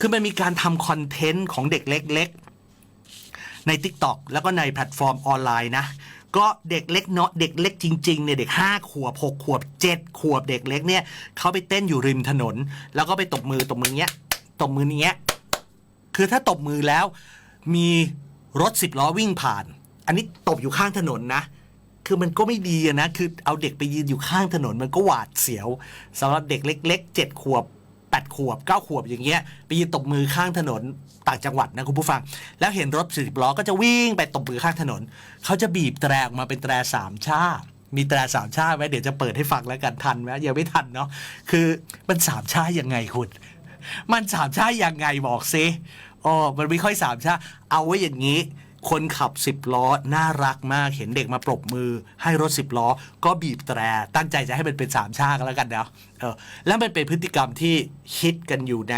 คือมันมีการทำคอนเทนต์ของเด็กเล็ก ๆ ใน TikTok แล้วก็ในแพลตฟอร์มออนไลน์นะ ก็เด็กเล็กเนาะเด็กเล็กจริงๆเนี่ยเด็ก 5 ขวบ 6 ขวบ 7 ขวบเด็กเล็กเนี่ยเขาไปเต้นอยู่ริมถนน แล้วก็ไปตบมือตบมือเงี้ยตบมือเงี้ยคือถ้าตบมือแล้วมีรถสิบล้อวิ่งผ่าน อันนี้ตบอยู่ข้างถนนนะคือมันก็ไม่ดีนะ คือเอาเด็กไปยืนอยู่ข้างถนนมันก็หวาดเสียวสำหรับเด็กเล็กๆเจ็ดขวบ แปดขวบเก้าขวบอย่างเงี้ยไปยืนตบมือข้างถนนต่างจังหวัดนะคุณผู้ฟัง แล้วเห็นรถสิบล้อก็จะวิ่งไปตบมือข้างถนน เขาจะบีบแตรออกมาเป็นแตรสามชามีแตรสามชาไหมเดี๋ยวจะเปิดให้ฟังแล้วกันทันไหมยังไม่ทันเนาะคือมันสามชายังไงคุณ มันสามชายังไงบอกซิอ๋อมันไม่ค่อยสามชาเอาไว้อย่างนี้ คนขับสิบล้อน่ารักมากเห็นเด็กมาปรบมือ ให้รถสิบล้อ ก็บีบแตร ตั้งใจจะให้มันเป็นสามชากันแล้วกันเนาะเออแล้วมันเป็นพฤติกรรมที่ฮิตกันอยู่ใน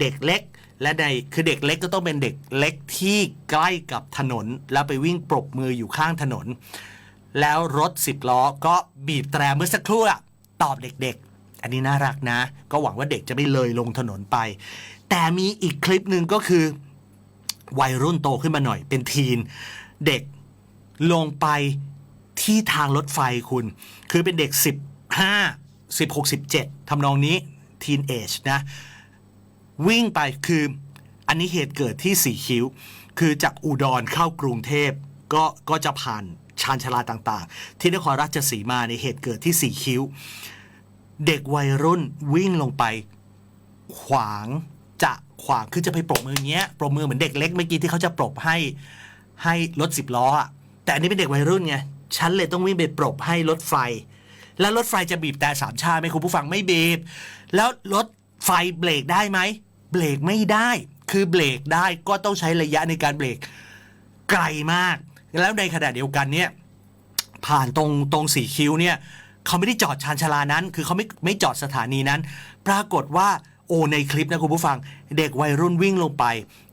เด็กเล็ก และในคือเด็กเล็กก็ต้องเป็นเด็กเล็กที่ใกล้กับถนน แล้วไปวิ่งปรบมืออยู่ข้างถนน แล้วรถสิบล้อก็บีบแตรเมื่อสักครู่ตอบเด็กๆ อันนี้น่ารักนะ ก็หวังว่าเด็กจะไม่เลยลงถนนไป แต่มีอีกคลิปหนึ่งก็คือ วัยรุ่นโตขึ้นมาหน่อย เป็นทีน เด็กลงไปที่ทางรถไฟคุณ คือเป็นเด็ก 15 16 17ทำนองนี้ทีนเอจนะ วิ่งไปคืออันนี้เหตุเกิดที่สีคิ้ว คือจากอุดรเข้ากรุงเทพก็ก็จะผ่านชานชาลาต่างๆ ที่นครราชสีมาในเหตุเกิดที่สีคิ้ว เด็กวัยรุ่นวิ่งลงไปขวาง ขวางคือจะไปปรบมืออย่างเงี้ยปรบมือเหมือนเด็กเล็กเมื่อกี้ที่เขาจะปรบให้ให้รถสิบล้ออะแต่อันนี้เป็นเด็กวัยรุ่นไงฉันเลยต้องวิ่งไปปรบให้รถไฟ แล้วรถไฟจะบีบแต่สามชาไหมคุณผู้ฟังไม่บีบ แล้วรถไฟเบรกได้ไหมเบรกไม่ได้ คือเบรกได้ก็ต้องใช้ระยะในการเบรกไกลมาก แล้วในขณะเดียวกันเนี่ยผ่านตรงตรงสีคิ้วเนี่ยเขาไม่ได้จอดชานชาลานั้น คือเขาไม่ไม่จอดสถานีนั้น ปรากฏว่า โอในคลิปนะคุณผู้ฟัง เด็กวัยรุ่นวิ่งลงไป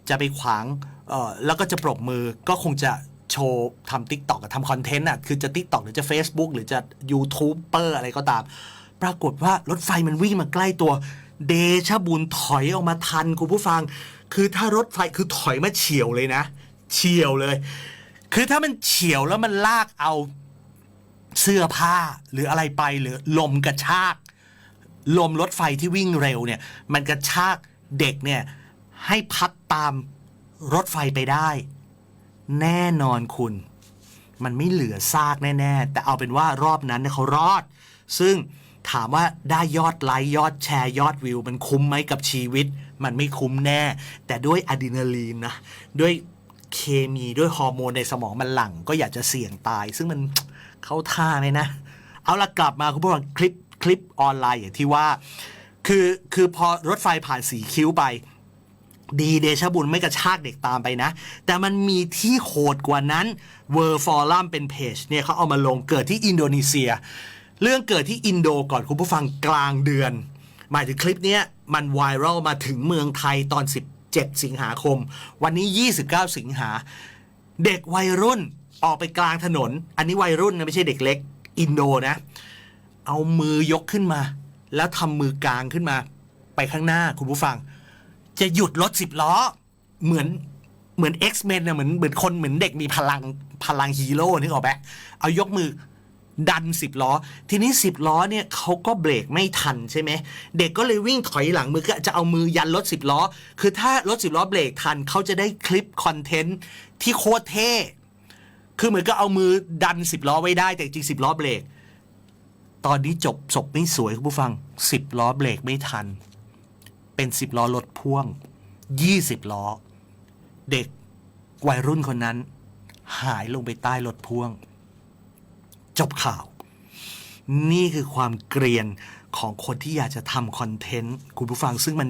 จะไปขวางเอ่อแล้วก็จะปรบมือก็คงจะโชว์ทำทิกตอกทำคอนเทนต์อะคือจะ t ิ k t o k หรือจะ Facebook หรือจะ YouTuber อะไรก็ตาม ปรากฏว่ารถไฟมันวิ่งมาใกล้ตัว เดชบุญถอยออกมาทันคุณผู้ฟัง คือถ้ารถไฟคือถอยมาเฉียวเลยนะ เฉียวเลย คือถ้ามันเฉียวแล้วมันลากเอาเสื้อผ้าหรืออะไรไปหรือลมกระชาก ลมรถไฟที่วิ่งเร็วเนี่ยมันกระชากเด็กเนี่ยให้พัดตามรถไฟไปได้ แน่นอนคุณ มันไม่เหลือซากแน่ ๆ แต่เอาเป็นว่ารอบนั้นเนี่ยเขารอด ซึ่งถามว่าได้ยอดไลค์ยอดแชร์ยอดวิว มันคุ้มไหมกับชีวิต มันไม่คุ้มแน่ แต่ด้วยอะดรีนาลีนนะ ด้วยเคมีด้วยฮอร์โมนในสมองมันหลั่งก็อยากจะเสี่ยงตาย ซึ่งมันเข้าท่าไหมนะ เอาละกลับมาคุณผู้ฟังคลิป ลิปออนไลน์อย่างที่ว่า คือคือพอรถไฟผ่านสีคิ้วไป ดีเดชบุญไม่กระชากเด็กตามไปนะ แต่มันมีที่โหดกว่านั้นเวอร์ฟอรัมเป็นเพจเนี่ยเขาเอามาลงเกิดที่อินโดนีเซีย เรื่องเกิดที่อินโดก่อนคุณผู้ฟังกลางเดือน หมายถึงคลิปเนี้ยมันไวรัลมาถึงเมืองไทยตอน 17 สิงหาคม วันนี้ 29 สิงหาเด็กวัยรุ่นออกไปกลางถนน อันนี้วัยรุ่นนะไม่ใช่เด็กเล็ก อินโดนะ เอามือยกขึ้นมา แล้วทำมือกลางขึ้นมา ไปข้างหน้าคุณผู้ฟัง จะหยุดรถสิบล้อ เหมือนเหมือน X-Men นะเหมือนเหมือนคนเหมือนเด็กมีพลังพลังฮีโร่นึกออกไหมเอายกมือดันสิบล้อ ทีนี้สิบล้อเนี่ยเขาก็เบรกไม่ทันใช่ไหม เด็กก็เลยวิ่งถอยหลังมือก็จะเอามือยันรถสิบล้อ คือถ้ารถสิบล้อเบรกทันเขาจะได้คลิปคอนเทนต์ที่โคตรเท่ คือเหมือนก็เอามือดันสิบล้อไว้ได้แต่จริงสิบล้อเบรก ตอนนี้จบศพไม่สวยคุณผู้ฟังสิบล้อเบรกไม่ทัน เป็นสิบล้อรถพ่วงยี่สิบล้อ เด็กวัยรุ่นคนนั้น หายลงไปใต้รถพ่วง จบข่าว นี่คือความเกรียนของคนที่อยากจะทำคอนเทนต์คุณผู้ฟังซึ่งมัน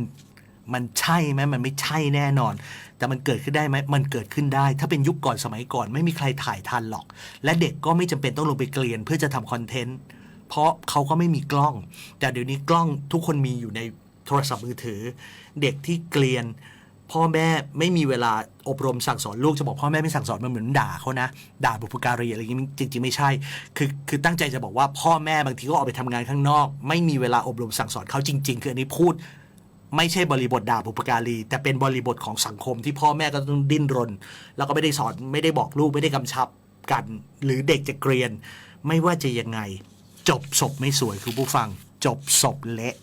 มันใช่ไหมมันไม่ใช่แน่นอน แต่มันเกิดขึ้นได้ไหมมันเกิดขึ้นได้ ถ้าเป็นยุคก่อนสมัยก่อน ไม่มีใครถ่ายทันหรอก และเด็กก็ไม่จำเป็นต้องลงไปเกลียนเพื่อจะทำคอนเทนต์ เพราะเขาก็ไม่มีกล้อง แต่เดี๋ยวนี้กล้องทุกคนมีอยู่ในโทรศัพท์มือถือ เด็กที่เกลียน พ่อแม่ไม่มีเวลาอบรมสั่งสอนลูกจะบอกพ่อแม่ไม่สั่งสอนมันเหมือนด่าเขานะด่าบุพการีอะไรอย่างนี้จริง ๆ ไม่ใช่ คือคือตั้งใจจะบอกว่าพ่อแม่บางทีก็ออกไปทำงานข้างนอก ไม่มีเวลาอบรมสั่งสอนเขาจริง ๆ คืออันนี้พูด ไม่ใช่บริบทด่าบุพการี แต่เป็นบริบทของสังคมที่พ่อแม่ก็ต้องดิ้นรน แล้วก็ไม่ได้สอนไม่ได้บอกลูกไม่ได้กำชับกัน หรือเด็กจะเกรียน ไม่ว่าจะยังไง จบศพไม่สวยคือผู้ฟัง จบศพเละ